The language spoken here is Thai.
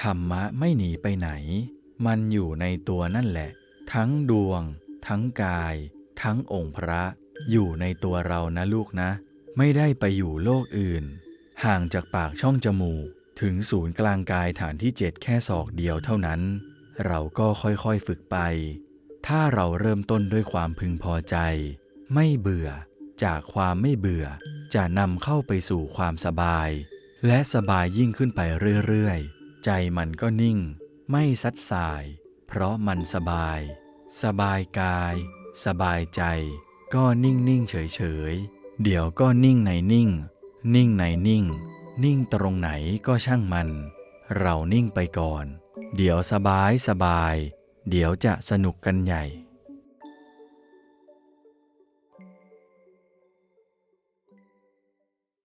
ธรรมะไม่หนีไปไหน มันอยู่ในตัวนั่นแหละ ทั้งดวง ทั้งกาย ทั้งองค์พระ อยู่ในตัวเรานะลูกนะ ไม่ได้ไปอยู่โลกอื่น ห่างจากปากช่องจมูก ถึงศูนย์กลางกายฐานที่เจ็ดแค่ศอกเดียวเท่านั้น เราก็ค่อยๆฝึกไป ถ้าเราเริ่มต้นด้วยความพึงพอใจ ไม่เบื่อ จากความไม่เบื่อ จะนำเข้าไปสู่ความสบาย และสบายยิ่งขึ้นไปเรื่อยๆ ใจมันก็นิ่ง ไม่ซัดสาย เพราะมันสบาย สบายกาย สบายใจ ก็นิ่งนิ่งๆเฉยเฉยๆเดี๋ยวก็นิ่งในนิ่ง นิ่งในนิ่ง นิ่งตรงไหนก็ช่างมัน เรานิ่งไปก่อน เดี๋ยวสบายสบาย เดี๋ยวจะสนุกกันใหญ่